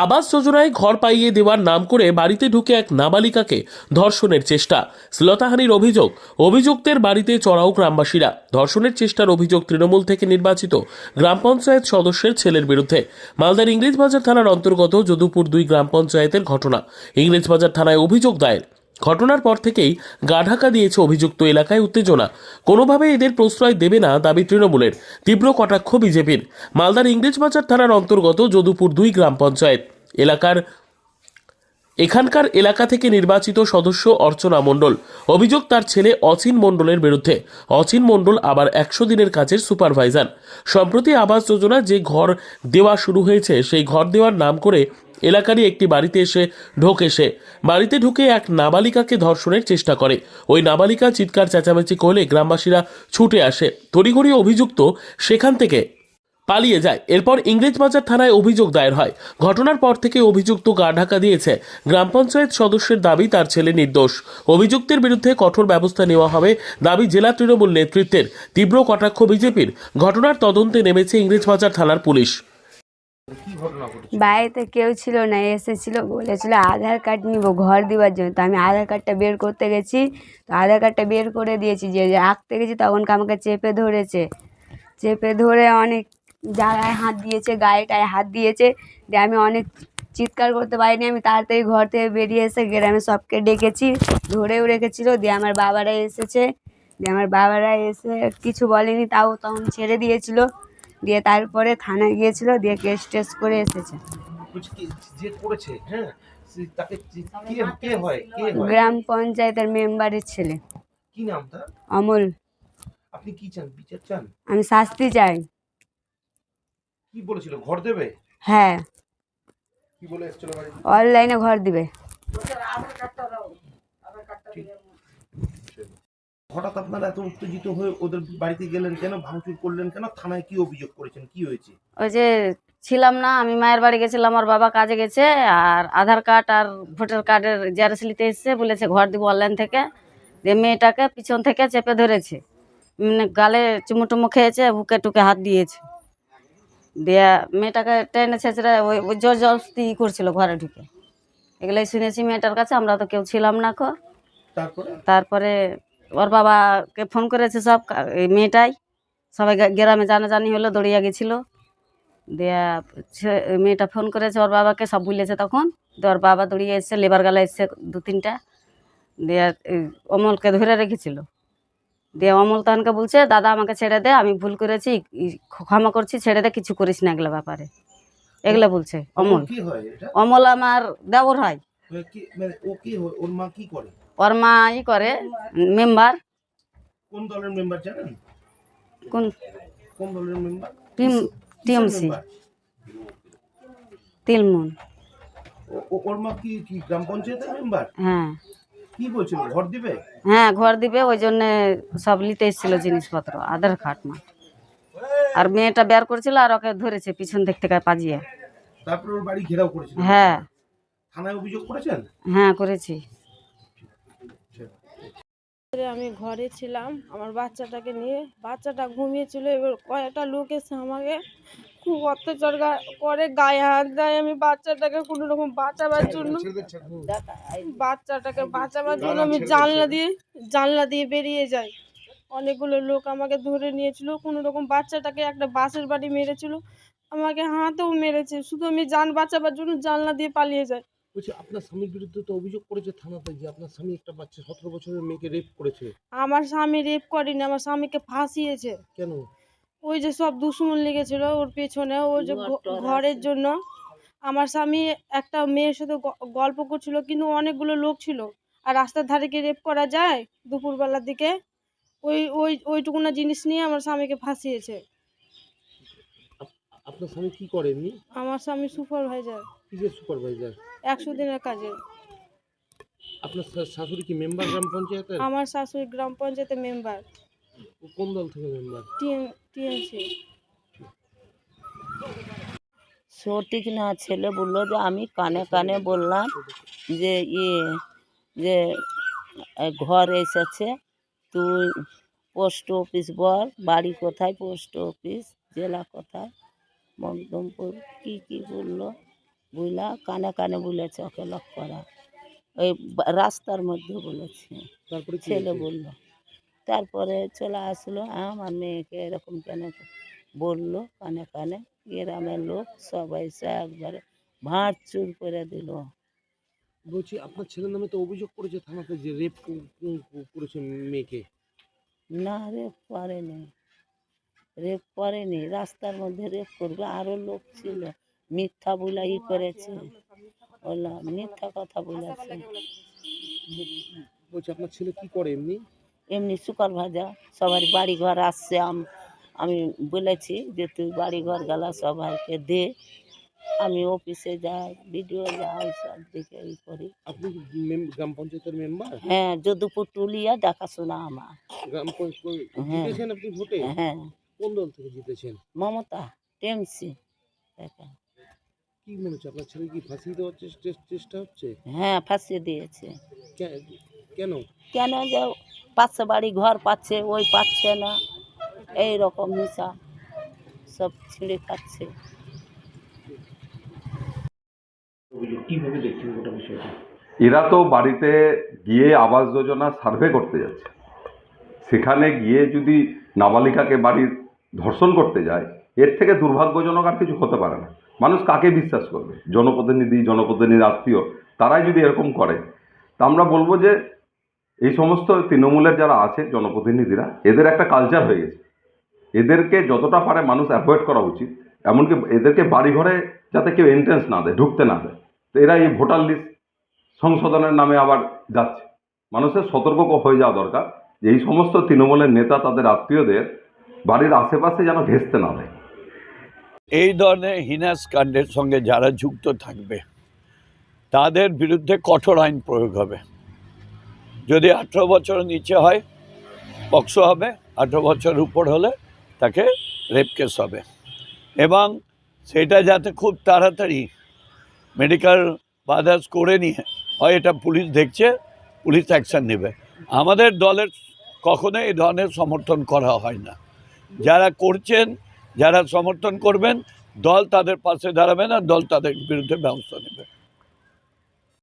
আবাস যোজনায় ঘর পাইয়ে দেওয়ার নাম করে বাড়িতে ঢুকে এক নাবালিকাকে ধর্ষণের চেষ্টা। শ্লতাহানির অভিযোগ, অভিযুক্তের বাড়িতে চড়াও গ্রামবাসীরা। ধর্ষণের চেষ্টার অভিযোগ তৃণমূল থেকে নির্বাচিত গ্রাম পঞ্চায়েত সদস্যের ছেলের বিরুদ্ধে। মালদার ইংরেজবাজার থানার অন্তর্গত যদুপুর দুই গ্রাম পঞ্চায়েতের ঘটনা। ইংরেজবাজার থানায় অভিযোগ দায়ের। ঘটনার পর থেকেই গা ঢাকা দিয়েছে অভিযুক্ত এলাকায় উত্তেজনা। কোনোভাবে এদের প্রশ্রয় দেবে না দাবি তৃণমূলের। তীব্র কটাক্ষ বিজেপির। মালদার ইংরেজবাজার থানার অন্তর্গত যদুপুর দুই গ্রাম পঞ্চায়েত। এলাকার এখানকার এলাকা থেকে নির্বাচিত সদস্য অর্চনা মণ্ডল। অভিযোগ তার ছেলে অচিন মণ্ডলের বিরুদ্ধে। অচিন মণ্ডল আবার একশো দিনের কাজের সুপারভাইজার। সম্প্রতি আবাস যোজনা যে ঘর দেওয়া শুরু হয়েছে, সেই ঘর দেওয়ার নাম করে এলাকারই একটি বাড়িতে এসে ঢোকে সে। বাড়িতে ঢুকে এক নাবালিকাকে ধর্ষণের চেষ্টা করে। ওই নাবালিকা চিৎকার, চেঁচামেচি করলে গ্রামবাসীরা ছুটে আসে। তড়িঘড়ি অভিযুক্ত সেখান থেকে পালিয়ে যায়। এরপর ইংরেজবাজার থানায় অভিযোগ দায়ের হয়। ঘটনার পর থেকে অভিযুক্ত গা ঢাকা দিয়েছে। গ্রাম পঞ্চায়েত সদস্যের দাবি, তার ছেলে নির্দোষ। অভিযুক্তের বিরুদ্ধে কঠোর ব্যবস্থা নেওয়া হবে দাবি জেলা তৃণমূল নেতৃত্বের। তীব্র কটাক্ষ বিজেপির। ঘটনার তদন্তে নেমেছে ইংরেজবাজার থানার পুলিশ। বাড়িতে কেউ ছিল না, এসেছিল, বলেছিল আধার কার্ড নিব, ঘর দেওয়ার জন্য। তো আমি আধার কার্ডটা বের করতে গেছি। তো আধার কার্ডটা বের করে দিয়েছি, যে আঁকতে গেছি তখন আমাকে চেপে ধরেছে। চেপে ধরে অনেক জায়গায় হাত দিয়েছে, গায়ে টায়ে হাত দিয়েছে। দিয়ে আমি অনেক চিৎকার করতে পারিনি, আমি তাড়াতাড়ি ঘর থেকে বেরিয়ে এসে গ্রামে সবকে ডেকেছি। ধরেও রেখেছিল, দিয়ে আমার বাবারা এসেছে। দিয়ে আমার বাবারা এসে কিছু বলেনি, তাও তখন ছেড়ে দিয়েছিল। দিয়ে তারপরে থানায় গিয়েছিল দিয়ে কেস টেস করে এসেছে। হ্যাঁ? গ্রাম পঞ্চায়েতের মেম্বারের ছেলে। কি নাম তার? অমল। আপনি কি চান? বিচার চান? আমি শাস্তি চাই। কি বলেছিল? ঘর দেবে? হ্যাঁ। কি বলে এসেছিল অনলাইনে ঘর দিবে। হঠাৎ আপনারা এত উত্তেজিত হয়ে ওদের বাড়িতে গেলেন কেন? ভাঙচুর করলেন কেন? থানায় কি অভিযোগ করেছেন? কি হয়েছে? ওই যে ছিলাম না আমি মায়ের বাড়ি গেছিলাম আমার বাবা কাজে গেছে আর আধার কার্ড আর ভোটার কার্ডের জেরক্স নিতে এসছে বলেছে ঘর দিব অনলাইন থেকে। দিয়ে মেয়েটাকে পিছন থেকে চেপে ধরেছে। মানে গালে চুমু টুমু খেয়েছে বুকে টুকে হাত দিয়েছে। দিয়ে মেয়েটাকে ট্রেনে ছেঁচড়ে ওই ওই জোর জবস্তি করছিল ঘরে ঢুকে। এগুলোই শুনেছি মেয়েটার কাছে আমরা তো কেউ ছিলাম না কো। তারপরে? তারপরে ওর বাবাকে ফোন করেছে সব এই মেয়েটাই। সবাই গ্রামে জানাজানি হলো দৌড়িয়া গেছিল। দিয়া মেয়েটা ফোন করেছে ওর বাবাকে সব বলেছে তখন। ওর বাবা দৌড়িয়ে এসছে লেবার গালা এসছে দু তিনটা। দিয়ে অমলকে ধরে রেখেছিল। দিয়ে অমল তখনকে বলছে দাদা আমাকে ছেড়ে দে আমি ভুল করেছি ক্ষমা করছি ছেড়ে দে কিছু করিস না এগুলো ব্যাপারে। এগুলো বলছে অমল অমল। আমার দেবর হয়। কি মানে ও কি হয় ওর মা কি করে? ওর মা ই করে মেম্বার। কোন দলের মেম্বার জানেন? কোন? কোন দলের মেম্বার? Team TMC. তিলমুন। ওর মা কি কি গ্রাম পঞ্চায়েতের মেম্বার? হ্যাঁ। কি বলছিল ঘর দিবে? হ্যাঁ ঘর দিবে ওই জন্যে সব নিতে এসেছিল জিনিসপত্র আধার কার্ড মা। আর মেয়েটা বের করেছিল আর ওকে ধরেছে পিছন দিক থেকে পাজিয়ে। তারপর ওর বাড়ি ঘেরাও করেছিল? হ্যাঁ। থানায় অভিযোগ করেছেন? হ্যাঁ করেছি। আমি ঘরে ছিলাম আমার বাচ্চাটাকে নিয়ে। বাচ্চাটা ঘুমিয়েছিল এবার কয়েকটা লোক এসে আমাকে খুব অত্যাচার করে গায়ে হাত দেয়। আমি বাচ্চাটাকে কোনো রকম বাঁচাবার জন্য বাচ্চাটাকে বাঁচাবার জন্য আমি জানলা দিয়ে জানলা দিয়ে বেরিয়ে যাই। অনেকগুলো লোক আমাকে ধরে নিয়েছিল। কোনো রকম বাচ্চাটাকে একটা বাসের বাড়ি মেরেছিল। আমাকে হাতেও মেরেছে। শুধু আমি যান বাঁচাবার জন্য জানলা দিয়ে পালিয়ে যাই। বলছি আপনার স্বামীর বিরুদ্ধে তো অভিযোগ করেছে থানাতে যে আপনার স্বামী একটা বাচ্চা সতেরো বছরের মেয়েকে রেপ করেছে। আমার স্বামী রেপ করেনি আমার স্বামীকে ফাঁসিয়েছে। কেন? ওই যে সব দুশ্মন লেগেছিল ওর পেছনে ও যে ঘরের জন্য। আমার স্বামী একটা মেয়ের সাথে গ- গল্প করছিল কিন্তু অনেকগুলো লোক ছিল। আর রাস্তার ধারে কি রেপ করা যায় দুপুরবেলার দিকে? ওই ওই ওইটুকুনা জিনিস নিয়ে আমার স্বামীকে ফাঁসিয়েছে। আপনার স্বামী কি করে এমনি আমার স্বামী সুপারভাইজার। কিসের সুপারভাইজার? একশো দিনের কাজে। আপনার শাশুড়ি কি মেম্বার গ্রাম পঞ্চায়েতের? আমার শাশুড়ি গ্রাম পঞ্চায়েতের মেম্বার। ও কোন দল থেকে মেম্বার? TM TMC. সঠিক না ছেলে বলল যে আমি কানে কানে বললাম যে ইয়ে যে ঘর এসেছে তুই পোস্ট অফিস বল বাড়ি কোথায় পোস্ট অফিস জেলা কোথায়? মকদমপুর কী কী বলল? বুঝলা কানে কানে বলেছে ওকে লক করা। ওই রাস্তার মধ্যে বলেছে। তারপরে ছেলে? বলল। তারপরে চলে আসলো আমার মেয়েকে এরকম কেন বলল? কানে কানে গ্রামের লোক সবাই একবারে ভাঁড় চুর করে দিল। বলছি আপনার ছেলের নামে তো অভিযোগ করেছে থানাতে যে রেপ করেছে মেয়েকে। না রেপ করেনি। রেপ করেনি রাস্তার মধ্যে রেপ করবে আরও লোক ছিল। মিথ্যা বলে ই করেছে। বললাম মিথ্যা কথা বলেছে। বলছি আপনার ছেলে কি করে এমনি? এমনি শুকর ভাজা সবার বাড়ি ঘর আসছে আম- আমি বলেছি যে তুই বাড়ি ঘর গেলা সবাইকে দে। আমি অফিসে যাই ভিডিও যাই সব দিকে ই করি। আপনি গ্রাম পঞ্চায়েতের মেম্বার? হ্যাঁ যদুপুর টুলিয়া দেখাশোনা আমার। গ্রাম পঞ্চায়েত হ্যাঁ। আপনি ভোটে? হ্যাঁ। কোন দল থেকে জিতেছেন? মমতা টেমসি। কি মনে হচ্ছে আপনার ছেলে কি ফাঁসিয়ে দেওয়ার চেষ্টা হচ্ছে? হ্যাঁ ফাঁসিয়ে দিয়েছে। কেন? কেন যে পাচ্ছে বাড়ি ঘর পাচ্ছে ওই পাচ্ছে না। এই রকম হিসাব সব ছিঁড়ে খাচ্ছে এরা তো বাড়িতে গিয়ে আবাস যোজনা সার্ভে করতে যাচ্ছে। সেখানে গিয়ে যদি নাবালিকাকে বাড়ির ধর্ষণ করতে যায়, এর থেকে দুর্ভাগ্যজনক আর কিছু হতে পারে না। মানুষ কাকে বিশ্বাস করবে? জনপ্রতিনিধি জনপ্রতিনিধি আত্মীয়, তারাই যদি এরকম করে, তা আমরা বলব যে এই সমস্ত তৃণমূলের যারা আছে, জনপ্রতিনিধিরা, এদের একটা কালচার হয়ে গেছে। এদেরকে যতটা পারে মানুষ অ্যাভয়েড করা উচিত, এমনকি এদেরকে বাড়িঘরে যাতে কেউ এন্ট্রেন্স না দেয়, ঢুকতে না দেয়। তো এরা এই ভোটার লিস্ট সংশোধনের নামে আবার যাচ্ছে। মানুষের সতর্ক হয়ে যাওয়া দরকার যে এই সমস্ত তৃণমূলের নেতা, তাদের আত্মীয়দের বাড়ির আশেপাশে যেন ঘেঁচতে না দেয়। এই ধরনের হিনাস কাণ্ডের সঙ্গে যারা যুক্ত থাকবে, তাদের বিরুদ্ধে কঠোর আইন প্রয়োগ হবে। যদি আঠেরো বছর নিচে হয়, পক্সো হবে, আঠেরো বছর উপর হলে তাকে রেপ কেস হবে। এবং সেটা যাতে খুব তাড়াতাড়ি মেডিকেল বাদার্স করে নিয়ে, হয় এটা পুলিশ দেখছে, পুলিশ অ্যাকশন নেবে। আমাদের দলের কখনো এই ধরনের সমর্থন করা হয় না। যারা করছেন, যারা সমর্থন করবেন, দল তাদের পাশে দাঁড়াবে না, দল তাদের বিরুদ্ধে ব্যবস্থা নেবে।